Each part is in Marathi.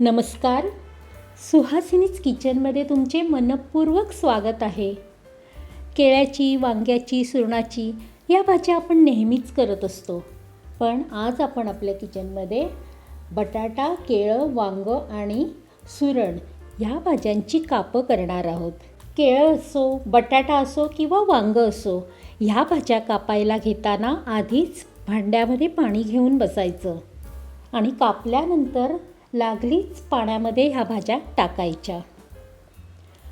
नमस्कार. सुहासिनीच किचनमध्ये तुमचे मनपूर्वक स्वागत आहे. केळ्याची वांग्याची सुरणाची या भाज्या आपण नेहमीच करत असतो. पण आज आपण आपल्या किचनमध्ये बटाटा केळं वांगं आणि सुरण ह्या भाज्यांची कापं करणार आहोत. केळं असो बटाटा असो किंवा वांगं असो ह्या भाज्या कापायला घेताना आधीच भांड्यामध्ये पाणी घेऊन बसायचं. आणि कापल्यानंतर लागलीच पाण्यामध्ये ह्या भाज्या टाकायच्या.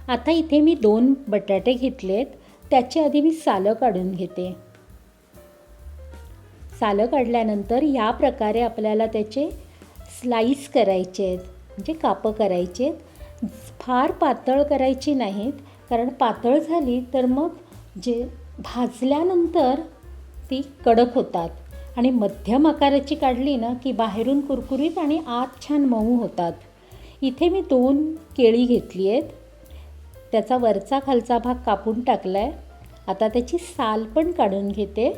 आता इथे मी दोन बटाटे घेतलेत त्याची आधी मी सालं काढून घेते. सालं काढल्यानंतर या प्रकारे आपल्याला त्याचे स्लाईस करायचे आहेत म्हणजे कापं करायचे आहेत फार पातळ करायची नाहीत कारण पातळ झाली तर मग जे भाजल्यानंतर ती कडक होतात. आणि मध्यम आकाराची काढली ना की बाहेरून कुरकुरीत आणि आत छान मऊ होतात. इथे मी दोन केळी घेतली आहेत. त्याचा वरचा खालचा भाग कापून टाकला आहे आता त्याची साल पण काढून घेते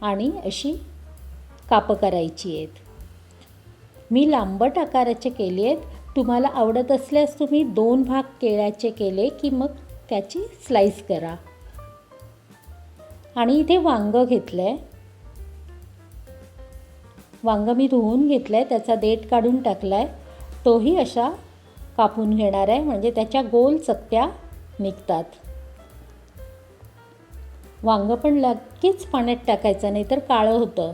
आणि अशी कापं करायची आहेत. मी लांबट आकाराचे केले आहेत. तुम्हाला आवडत असल्यास तुम्ही दोन भाग केळ्याचे केले की मग त्याची स्लाईस करा. आणि इथे वांगं घेतलं आहे वांगं मी धुवून घेतलं आहे त्याचा देठ काढून टाकला आहे तोही अशा कापून घेणार आहे म्हणजे त्याच्या गोल चकत्या निघतात. वांगं पण लगेच पाण्यात टाकायचं नाही तर काळं होतं.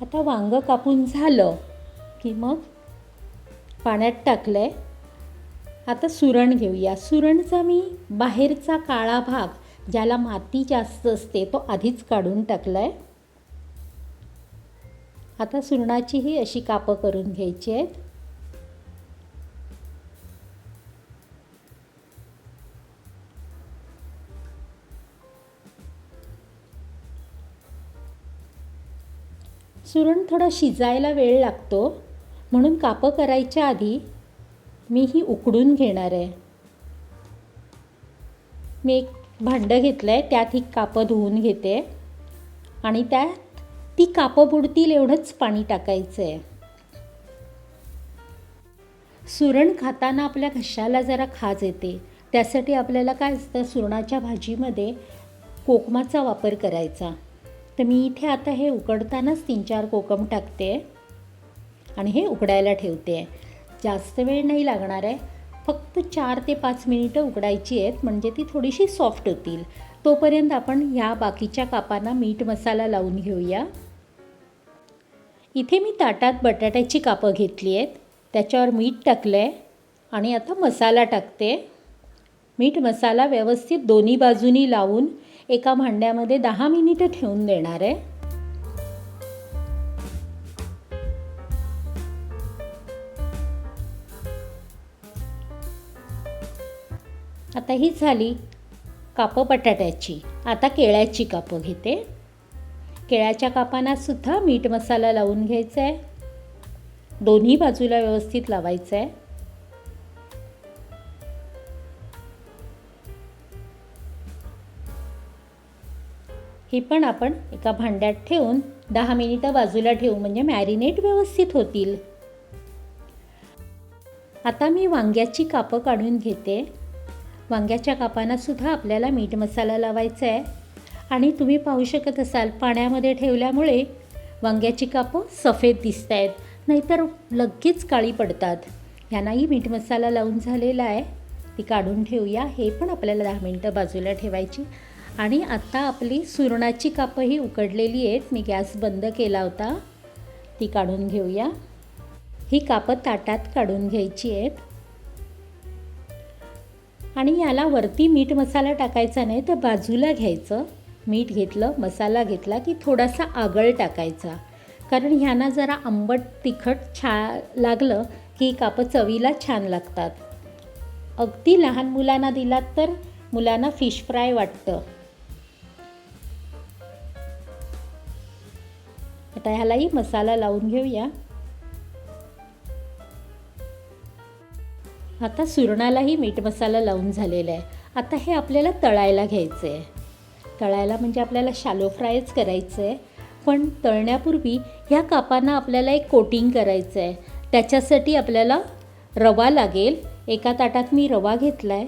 आता वांगं कापून झालं की मग पाण्यात टाकलं आहे आता सुरण घेऊया. सुरणचा मी बाहेरचा काळा भाग ज्याला माती जास्त असते तो आधीच काढून टाकला आहे आता सुरणाचीही अशी कापं करून घ्यायची आहेत. सुरण थोडं शिजायला वेळ लागतो. म्हणून कापं करायच्या आधी मी ही उकडून घेणार आहे. मी एक भांडं घेतलं आहे त्यात ही कापं धुवून घेते. आणि त्यात ती कापं बुडतील एवढंच पाणी टाकायचं आहे सुरण खाताना आपल्या घशाला जरा खाज येते. त्यासाठी आपल्याला काय असतं? सुरणाच्या भाजीमध्ये कोकमाचा वापर करायचा. तर मी इथे आता हे उकडतानाच तीन चार कोकम टाकते आणि हे उकडायला ठेवते. जास्त वेळ नाही लागणार आहे. फक्त चार ते पाच मिनिटं उकडायची आहेत म्हणजे ती थोडीशी सॉफ्ट होतील. तोपर्यंत आपण ह्या बाकीच्या कापांना मीठ मसाला लावून घेऊया. इथे मी ताटात बटाट्याची कापं घेतली आहेत. त्याच्यावर मीठ टाकलं आहे आणि आता मसाला टाकते. मीठ मसाला व्यवस्थित दोन्ही बाजूनी लावून एका भांड्यामध्ये दहा मिनिटं ठेवून देणार आहे. आता ही झाली कापं बटाट्याची. आता केळ्याची कापं घेते. केळ्याच्या कापांना सुद्धा मीठ मसाला लावून घ्यायचा आहे दोन्ही बाजूला व्यवस्थित लावायचं आहे ही पण आपण एका भांड्यात ठेवून दहा मिनिटं बाजूला ठेवू म्हणजे मॅरिनेट व्यवस्थित होतील. आता मी वांग्याची कापं काढून घेते. वांग्याच्या कापांना सुद्धा आपल्याला मीठ मसाला लावायचा आहे. आणि तुम्ही पाहू शकत असाल पाण्यामध्ये ठेवल्यामुळे वांग्याची कापं सफेद दिसत आहेत. नाहीतर लगेच काळी पडतात. ह्यांनाही मीठ मसाला लावून झालेला आहे. ती काढून ठेवूया. हे पण आपल्याला दहा मिनटं बाजूला ठेवायची. आणि आत्ता आपली सुरणाची कापंही उकडलेली आहेत. मी गॅस बंद केला होता. ती काढून घेऊया. ही कापं ताटात काढून घ्यायची आहेत. आणि याला वरती मीठ मसाला टाकायचा नाही तर बाजूला घ्यायचं. मीठ घेतलं मसाला घेतला की थोडासा आगळ टाकायचा. कारण ह्यांना जरा आंबट तिखट छा लागलं की कापं चवीला छान लागतात. अगदी लहान मुलांना दिलात तर मुलांना फिश फ्राय वाटतं. आता ह्यालाही मसाला लावून घेऊया. आता सुरणालाही मीठ मसाला लावून झालेला आहे. आता हे आपल्याला तळायला घ्यायचं आहे तळायला म्हणजे आपल्याला शालो फ्रायच करायचं आहे पण तळण्यापूर्वी ह्या कापांना आपल्याला एक कोटिंग करायचं आहे त्याच्यासाठी आपल्याला रवा लागेल. एका ताटात मी रवा घेतला आहे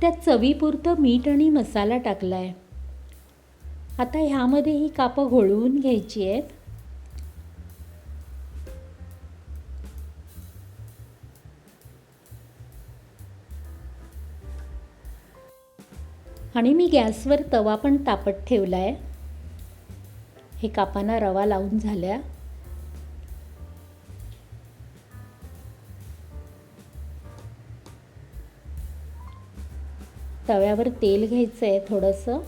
त्यात चवीपुरतं मीठ आणि मसाला टाकला आहे आता ह्यामध्ये ही कापं घोळवून घ्यायची आहेत. आणि मी गॅसवर तवा पण तापत ठेवला आहे हे कापांना रवा लावून झाल्या. तव्यावर तेल घ्यायचं आहे थोडंसं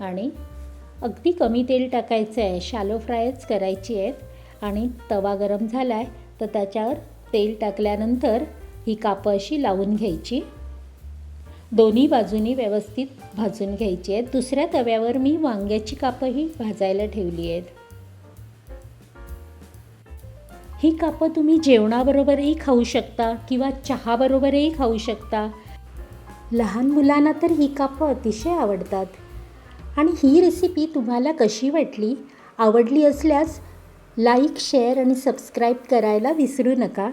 आणि अगदी कमी तेल टाकायचं आहे शालो फ्रायच करायची आहेत आणि तवा गरम झाला आहे तर त्याच्यावर तेल टाकल्यानंतर ही कापं अशी लावून घ्यायची. दोन्ही बाजूनी व्यवस्थित भाजून घ्यायची आहेत. दुसऱ्या तव्यावर मी वांग्याची कापंही भाजायला ठेवली आहेत. ही कापं तुम्ही जेवणाबरोबरही खाऊ शकता किंवा चहाबरोबरही खाऊ शकता. लहान मुलांना तर ही कापं अतिशय आवडतात. आणि ही रेसिपी तुम्हाला कशी वाटली? आवडली असल्यास लाईक शेअर आणि सबस्क्राईब करायला विसरू नका.